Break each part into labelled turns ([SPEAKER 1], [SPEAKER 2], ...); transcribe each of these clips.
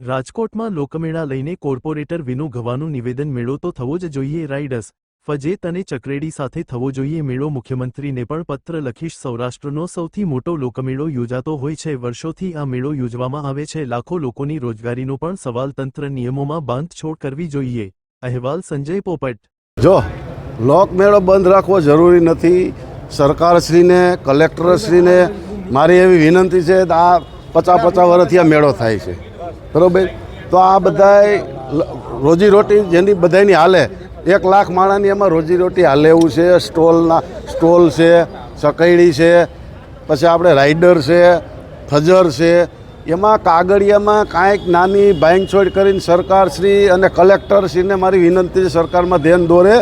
[SPEAKER 1] રાજકોટમાં લોકમેળા લઈને કોર્પોરેટર વિનુ ઘવાનું નિવેદન મેળો તો થવો જ જોઈએ રાઇડર્સ. ફજેત અને ચક્રેડી સાથે થવો જોઈએ મેળો મુખ્યમંત્રીને પણ પત્ર લખીશ. સૌરાષ્ટ્રનો સૌથી મોટો લોકમેળો યોજાતો હોય છે. વર્ષોથી આ મેળો યોજવામાં આવે છે. લાખો લોકોની રોજગારીનો પણ સવાલ. તંત્ર નિયમોમાં બાંધછોડ કરવી જોઈએ. અહેવાલ સંજય પોપટ.
[SPEAKER 2] જો લોકમેળો બંધ રાખવો જરૂરી નથી. સરકારશ્રીને, કલેક્ટરશ્રીને મારી એવી વિનંતી છે આ પચાસ પચાસ વર્ષથી આ મેળો થાય છે. બરાબર? તો આ બધાય રોજીરોટી જેની બધાની હાલે. એક લાખ માણાની એમાં રોજીરોટી હાલે એવું છે, સ્ટોલના, સ્ટોલ છે સકૈડી છે, પછી આપણે રાઈડર છે ફજર છે. એમાં કાગળિયામાં કાંઈક નાની બાંધછોડ કરીને સરકારશ્રી અને કલેક્ટરશ્રીને મારી વિનંતી છે, સરકારમાં ધ્યાન દોરે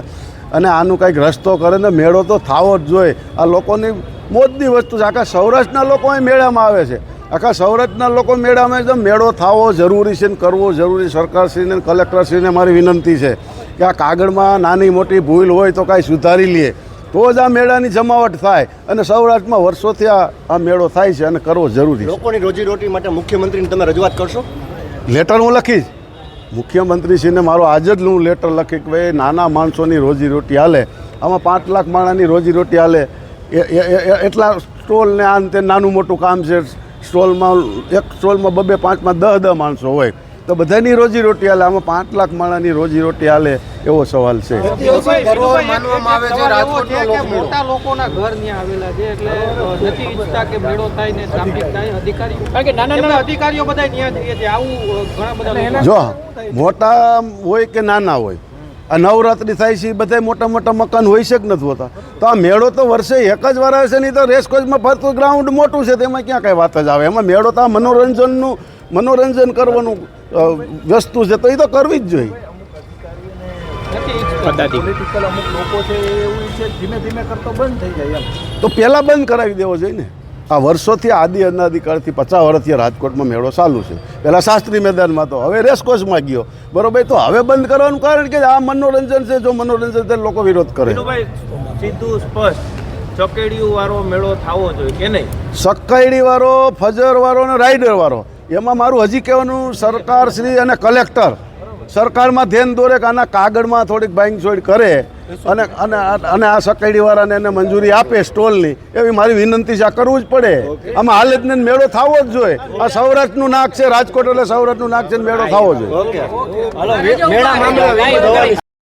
[SPEAKER 2] અને આનું કંઈક રસ્તો કરે ને મેળો તો થાવો જ જોઈએ. આ લોકોની મોજની વસ્તુ છે. આખા સૌરાષ્ટ્રના લોકો અહીં મેળામાં આવે છે. આખા સૌરાષ્ટ્રના લોકો મેળામાં એકદમ મેળો થાવો જરૂરી છે ને કરવો જરૂરી. સરકારશ્રીને કલેક્ટરશ્રીને મારી વિનંતી છે કે આ કાગળમાં નાની મોટી ભૂલ હોય તો કાંઈ સુધારી લઈએ તો જ આ મેળાની જમાવટ થાય અને સૌરાષ્ટ્રમાં વર્ષોથી આ આ મેળો થાય છે અને કરવો જરૂરી છે.
[SPEAKER 3] લોકોની રોજીરોટી માટે મુખ્યમંત્રીને તમે રજૂઆત કરશો?
[SPEAKER 2] લેટર હું લખીશ. મુખ્યમંત્રીશ્રીને મારો આજ જ હું લેટર લખી કે ભાઈ નાના માણસોની રોજીરોટી હાલે. આમાં પાંચ લાખ માણાની રોજીરોટી હાલે. એટલા સ્ટોલ ને આ નાનું મોટું કામ છે. સ્ટોલમાં એક સ્ટોલમાં બબે પાંચમાં દહ દહ માણસો હોય. તો બધાની રોજી રોટી હાલે. આમાં પાંચ લાખ માણાની રોજીરોટી હાલે એવો સવાલ છે.
[SPEAKER 4] માનવામાં આવે છે રાજકોટનો લોકમેળો મોટા લોકોના ઘર ત્યાં આવેલા છે એટલે નથી ઈચ્છતા કે મેળો થાય ને ટ્રાફિક થાય. અધિકારીઓ કારણ કે નાના નાના અધિકારીઓ બધા ત્યાં જઈએ છે. આવું ઘણા બધા
[SPEAKER 2] જો મોટા હોય કે નાના હોય આ નવરાત્રિ થાય છે એ બધા મોટા મોટા મકાન હોય છે કે નથી હોતા? તો આ મેળો તો વર્ષે એક જ વાર હશે નહીં તો રેસકોચમાં ફરતું ગ્રાઉન્ડ મોટું છે તેમાં ક્યાં કાંઈ વાત જ આવે? એમાં મેળો તો આ મનોરંજનનું મનોરંજન કરવાનું વસ્તુ છે તો એ તો કરવી જ જોઈએ.
[SPEAKER 4] નથી ઈચ્છતા
[SPEAKER 5] પોલિટિકલ અમુક લોકો છે એવું છે ધીમે ધીમે કરતો બંધ થઈ જાય એમ.
[SPEAKER 2] તો પહેલાં બંધ કરાવી દેવો જોઈએ ને. આ વર્ષોથી આદિ અનાદિકાળથી પચાસ વર્ષથી રાજકોટમાં મેળો ચાલુ છે. પહેલાં શાસ્ત્રી મેદાનમાં તો હવે રેસકોચમાં ગયો. બરોબર તો હવે બંધ કરવાનું કારણ કે આ મનોરંજન છે જો મનોરંજન છે લોકો વિરોધ કરે.
[SPEAKER 6] સીધું સ્પષ્ટ. ચોકેડિયું વાળો મેળો થવો જોઈએ કે નહીં?
[SPEAKER 2] સક્કાઈડી વાળો ફજર વાળો અને રાઇડર વાળો એમાં મારું હજી કહેવાનું સરકાર શ્રી અને કલેક્ટર. સરકારમાં ધ્યાન દોરે કે આના કાગળમાં થોડીક બાઇંગછોડ કરે અને અને અને આ સક્કાઈડી વાળાને એને મંજૂરી આપે સ્ટોલની એવી મારી વિનંતી છે. આ કરવું જ પડે. આમાં હાલત ને મેળો થવો જ જોઈએ. આ સૌરાષ્ટ્રનું નાક છે રાજકોટ એટલે સૌરાષ્ટ્રનું નાક છે મેળો થવો જોઈએ.
[SPEAKER 3] હાલો